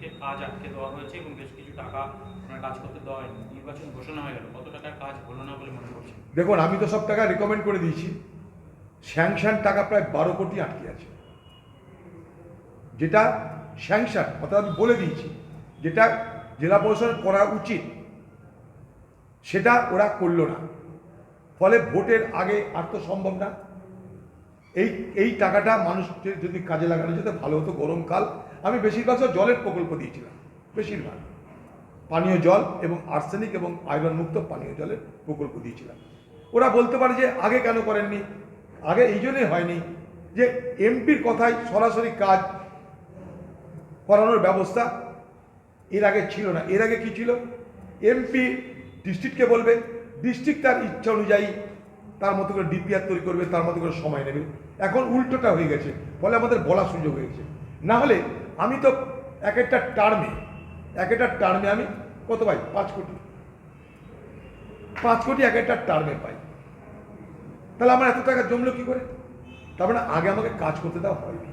থেকে কাজ আটকে দেওয়া হয়েছে এবং বেশ কিছু টাকা ওনার কাজ করতে দেওয়া হয়নি। নির্বাচন ঘোষণা হয়ে গেল। কত টাকার কাজ হলো না বলে মনে করছেন? দেখুন, আমি তো সব টাকা রেকমেন্ড করে দিয়েছি। স্যাংশন টাকা প্রায় বারো কোটি আটকে আছে। যেটা স্যাংশন, অর্থাৎ আমি বলে দিয়েছি, যেটা জেলা পরিষদ করা উচিত, সেটা ওরা করল না। ফলে ভোটের আগে আর তো সম্ভব না। এই এই টাকাটা মানুষকে যদি কাজে লাগানো যেত, ভালো হতো গরমকাল। আমি বেশিরভাগ সব জলের প্রকল্প দিয়েছিলাম, বেশিরভাগ। পানীয় জল এবং আর্সেনিক এবং আয়রন মুক্ত পানীয় জলের প্রকল্প দিয়েছিলাম। ওরা বলতে পারে যে আগে কেন করেননি? আগে এই জন্যই হয়নি যে এমপির কথায় সরাসরি কাজ করানোর ব্যবস্থা এর আগে ছিল না। এর আগে কি ছিল? এমপি ডিস্ট্রিক্টকে বলবে, ডিস্ট্রিক্ট তার ইচ্ছা অনুযায়ী তার মতো করে ডিপিআর তৈরি করবে, তার মতো করে সময় নেবে। এখন উল্টোটা হয়ে গেছে ফলে আমাদের বলার সুযোগ হয়েছে না হলে আমি তো এক একটা টার্মে এক একটা টার্মে আমি কত পাই? পাঁচ কোটি। পাঁচ কোটি এক একটা টার্মে পাই। তাহলে আমার এত টাকা জমলো কি করে? তার মানে আগে আমাকে কাজ করতে দেওয়া হয়নি।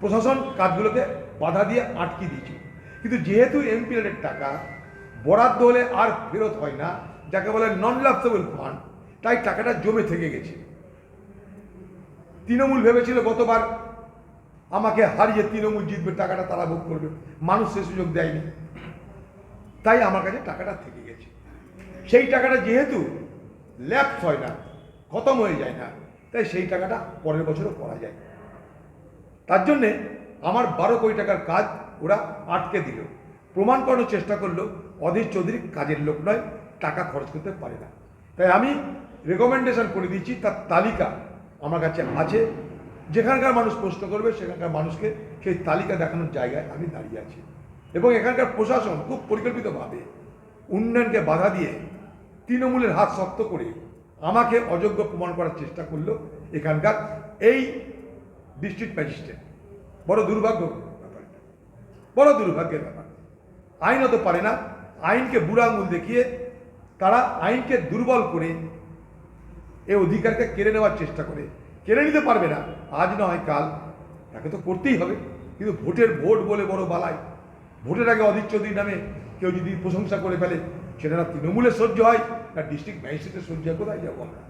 প্রশাসন কাজগুলোকে বাধা দিয়ে আটকে দিয়েছিল কিন্তু যেহেতু এমপিএল এর টাকা বরাদ্দ হলে আর ফেরত হয় না, যাকে বলে নন লাভসেবল ফান্ড তাই টাকাটা জমে থেকে গেছে। তৃণমূল ভেবেছিল গতবার আমাকে হারিয়ে তৃণমূল জিতবে, টাকাটা তারা ভোগ করবে। মানুষ সে সুযোগ দেয়নি। তাই আমার কাছে টাকাটা থেকে গেছে। সেই টাকাটা যেহেতু ল্যাপস হয় না, খতম হয়ে যায় না, তাই সেই টাকাটা পরের বছরও করা যায়। তার জন্যে আমার বারো কোটি টাকার কাজ ওরা আটকে দিল। প্রমাণ করানোর চেষ্টা করল, অধীর চৌধুরী কাজের লোক নয়, টাকা খরচ করতে পারে না। তাই আমি রেকমেন্ডেশন করে দিচ্ছি তার তালিকা আমার কাছে আছে। যেখানকার মানুষ প্রশ্ন করবে, সেখানকার মানুষকে সেই তালিকা দেখানোর জায়গায় আমি দাঁড়িয়ে আছি। এবং এখানকার প্রশাসন খুব পরিকল্পিতভাবে উন্নয়নকে বাধা দিয়ে তৃণমূলের হাত শক্ত করে আমাকে অযোগ্য প্রমাণ করার চেষ্টা করল এখানকার এই ডিস্ট্রিক্ট ম্যাজিস্ট্রেট বড় দুর্ভাগ্য ব্যাপারটা। বড় দুর্ভাগ্যের ব্যাপার। আইন হতে পারে না। আইনকে বুড়া আঙুল দেখিয়ে তারা আইনকে দুর্বল করে এই অধিকারকে কেড়ে নেওয়ার চেষ্টা করে। কেড়ে নিতে পারবে না। আজ নয়, কাল। তাকে তো করতেই হবে। কিন্তু ভোটের ভোট বলে বড় বালাই। ভোটের আগে অধীর চৌধুরী নামে কেউ যদি প্রশংসা করে ফেলে, সেটা না তৃণমূলের সহ্য হয়, না ডিস্ট্রিক্ট ম্যাজিস্ট্রেটের সহ্য হয়, কোথায় যাব আমরা?